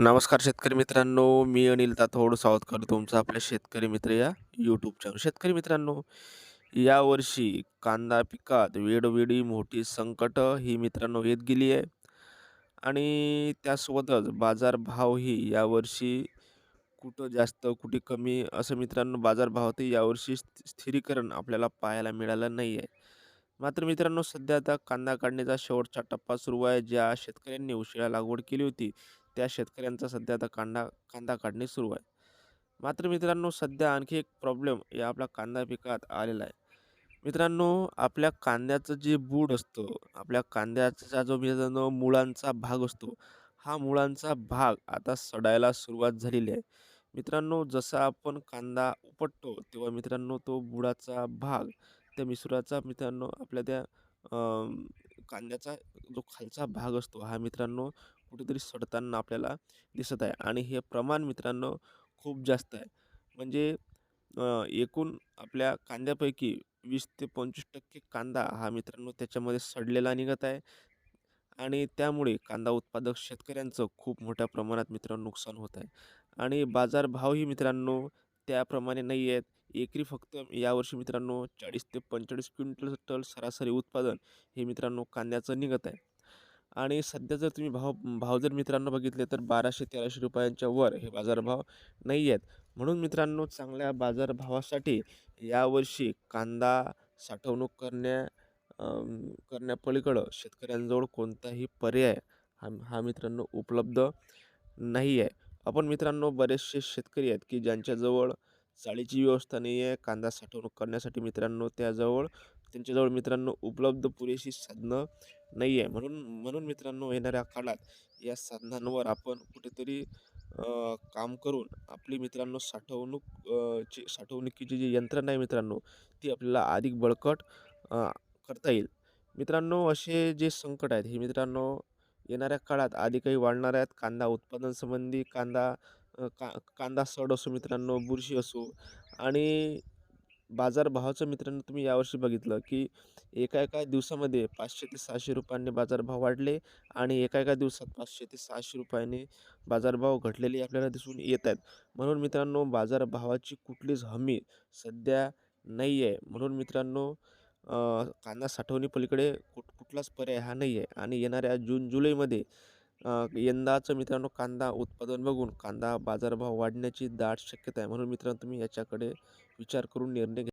नमस्कार शेतकरी मित्रांनो मी अनिल ताथोड सावधकर तुमचा आपल्या शेतकरी मित्र या यूट्यूब चॅनल शेतकरी मित्रांनो यावर्षी कांदा पिकात वेळोवेळी मोठी संकट ही मित्रांनो येत गेली आहे. आणि त्यासोबतच बाजारभावही यावर्षी कुठं जास्त कुठे कमी असं मित्रांनो बाजारभावातही यावर्षी स्थि- स्थिरीकरण आपल्याला पाहायला मिळालं नाही आहे. मात्र मित्रांनो सध्या आता कांदा काढण्याचा शेवटचा टप्पा सुरू आहे. ज्या शेतकऱ्यांनी उशिरा लागवड केली होती त्या शेतकऱ्यांचा सध्या आता कांदा कांदा काढणे सुरू आहे. मात्र मित्रांनो सध्या आणखी एक प्रॉब्लेम या आपल्या कांदा पिकात आलेला आहे. मित्रांनो आपल्या कांद्याचं जे बूड असतं आपल्या कांद्याचा जो मित्रांनो मुळांचा भाग असतो हा मुळांचा भाग आता सडायला सुरुवात झालेली आहे. मित्रांनो जसा आपण कांदा उपटतो तेव्हा मित्रांनो तो बुडाचा भाग त्या मिसुराचा मित्रांनो आपल्या त्या कांद्याचा जो खालचा भाग असतो हा मित्रांनो कुठेतरी सडताना आपल्याला दिसत आहे आणि हे प्रमाण मित्रांनो खूप जास्त आहे. म्हणजे एकूण आपल्या कांद्यापैकी वीस ते पंचवीस टक्के कांदा हा मित्रांनो त्याच्यामध्ये सडलेला निघत आहे आणि त्यामुळे कांदा उत्पादक शेतकऱ्यांचं खूप मोठ्या प्रमाणात मित्रांनो नुकसान होत आहे. आणि बाजारभावही मित्रांनो त्याप्रमाणे नाही आहेत. एकरी फक्त यावर्षी मित्रांनो चाळीस ते पंचेचाळीस क्विंटल टल सरासरी उत्पादन हे मित्रांनो कांद्याचं निघत आहे. आणि सध्या जर तुम्ही भाव भाव जर मित्रांनो बघितले तर बाराशे तेराशे रुपयांच्या वर हे बाजारभाव नाही आहेत. म्हणून मित्रांनो चांगल्या बाजारभावासाठी यावर्षी कांदा साठवणूक करण्या करण्यापलीकडं शेतकऱ्यांजवळ कोणताही पर्याय हा हा मित्रांनो उपलब्ध नाही आहे. आपण मित्रांनो बरेचसे शेतकरी आहेत की ज्यांच्याजवळ चाळीची व्यवस्था नाही आहे कांदा साठवणूक करण्यासाठी मित्रांनो त्याजवळ त्यांच्याजवळ मित्रांनो उपलब्ध पुरेशी साधनं नाही आहे म्हणून म्हणून मित्रांनो येणाऱ्या काळात या साधनांवर आपण कुठेतरी काम करून आपली मित्रांनो साठवणूक ची साठवणुकीची जी यंत्रणा आहे मित्रांनो ती आपल्याला अधिक बळकट करता येईल. मित्रांनो असे जे संकट आहेत हे मित्रांनो येणाऱ्या काळात आधी काही वाढणार आहेत. कांदा उत्पादनसंबंधी कांदा का कांदा सड असो मित्रांनो बुरशी असो आणि बाजारभावाचं मित्रांनो तुम्ही यावर्षी बघितलं की एका एका दिवसामध्ये पाचशे ते सहाशे रुपयांनी बाजारभाव वाढले आणि एका एका दिवसात पाचशे ते सहाशे रुपयांनी बाजारभाव घटलेले आपल्याला दिसून येत आहेत. म्हणून मित्रांनो बाजारभावाची कुठलीच हमी सध्या नाही आहे म्हणून मित्रांनो कांदा साठवणी पलीकडे कुठ कुठलाच पर्याय हा नाही आहे. आणि येणाऱ्या जून जुलैमध्ये यंदाचं मित्रांनो कांदा उत्पादन बघून कांदा बाजारभाव वाढण्याची दाट शक्यता आहे. म्हणून मित्रांनो तुम्ही याच्याकडे विचार करून निर्णय घ्या.